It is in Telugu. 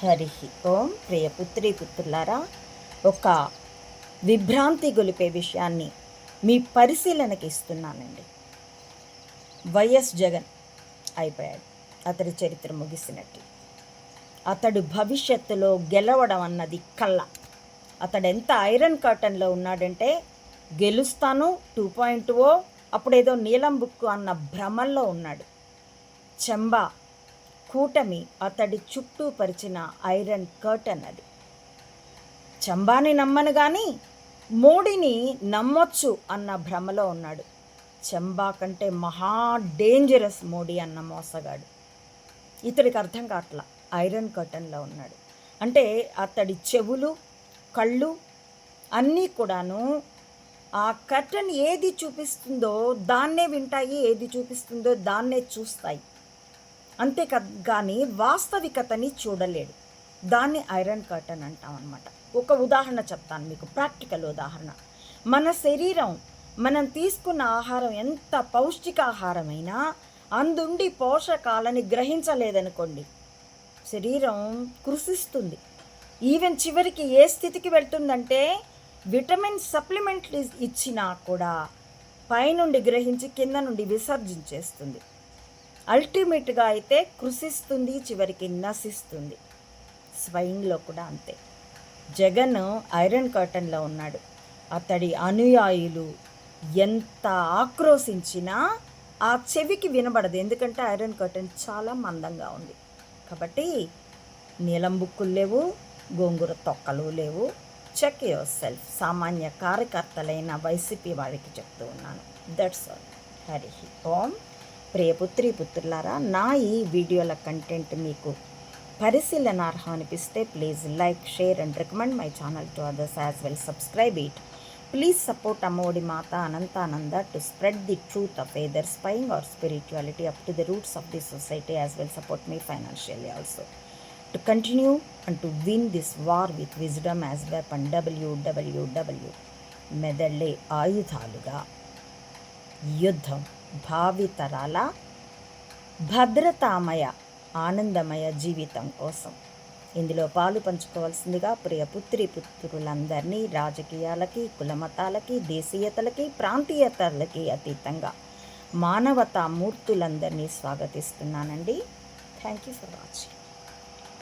హరి ఓం ప్రియపుత్రి పుత్రులారా ఒక విభ్రాంతి గొలిపే విషయాన్ని మీ పరిశీలనకి ఇస్తున్నానండి. వైఎస్ జగన్ అయిపోయాడు. అతడి చరిత్ర ముగిసినట్టు. అతడు భవిష్యత్తులో గెలవడం అన్నది కళ్ళ. అతడు ఎంత ఐరన్ కాటన్లో ఉన్నాడంటే గెలుస్తాను టూ పాయింట్ ఓ అప్పుడేదో నీలం బుక్ అన్న భ్రమల్లో ఉన్నాడు. చెంబా కూటమి అతడి చుట్టూ పరిచిన ఐరన్ కర్టన్ అది. చంబాని నమ్మను కానీ మోడీని నమ్మొచ్చు అన్న భ్రమలో ఉన్నాడు. చంబా కంటే మహా డేంజరస్ మోడీ అన్న మోసగాడు. ఇతడికి అర్థం కావట్లా ఐరన్ కర్టన్లో ఉన్నాడు. అంటే అతడి చెవులు కళ్ళు అన్నీ కూడాను ఆ కర్టన్ ఏది చూపిస్తుందో దాన్నే వింటాయి ఏది చూపిస్తుందో దాన్నే చూస్తాయి. అంతే కానీ వాస్తవికతని చూడలేడు. దాన్ని ఐరన్ కర్టన్ అంటాం అనమాట ఒక ఉదాహరణ చెప్తాను మీకు ప్రాక్టికల్ ఉదాహరణ. మన శరీరం మనం తీసుకున్న ఆహారం ఎంత పౌష్టికాహారమైనా అందుండి పోషకాలని గ్రహించలేదనుకోండి శరీరం కృషిస్తుంది. ఈవెన్ చివరికి ఏ స్థితికి వెళ్తుందంటే విటమిన్ సప్లిమెంట్లు ఇచ్చినా కూడా పైనుండి గ్రహించి కింద నుండి విసర్జించేస్తుంది. అల్టిమేట్గా అయితే కృషిస్తుంది చివరికి నశిస్తుంది. స్వయంలో కూడా అంతే. జగన్ ఐరన్ కర్టన్లో ఉన్నాడు. అతడి అనుయాయులు ఎంత ఆక్రోశించినా ఆ చెవికి వినబడదు. ఎందుకంటే ఐరన్ కర్టన్ చాలా మందంగా ఉంది. కాబట్టి నీలం బుక్కులు లేవు గోంగూర తొక్కలు లేవు. చెక్ యువర్ సెల్ఫ్ సామాన్య కార్యకర్తలైన వైసీపీ వారికి చెప్తూ ఉన్నాను. That's all Hari Om. ప్రియపుత్రి పుత్రులారా నా ఈ వీడియోల కంటెంట్ మీకు పరిశీలనార్హం అనిపిస్తే please like share and recommend my channel to others as well subscribe it please support అమ్మోడి Matha Anantananda to spread the truth of either spying or spirituality up to the roots of the society as well support me financially also to continue and to win this war with wisdom as weapon W W W మెదళ్ళే ఆయుధాలుగా యుద్ధం భావితరాల భద్రతామయ ఆనందమయ జీవితం కోసం. ఇందులో పాలు పంచుకోవాల్సిందిగా ప్రియ పుత్రి పుత్రులందరినీ రాజకీయాలకి కులమతాలకి దేశీయతలకి ప్రాంతీయతలకి అతీతంగా మానవతా మూర్తులందరినీ స్వాగతిస్తున్నానండి. Thank you for watching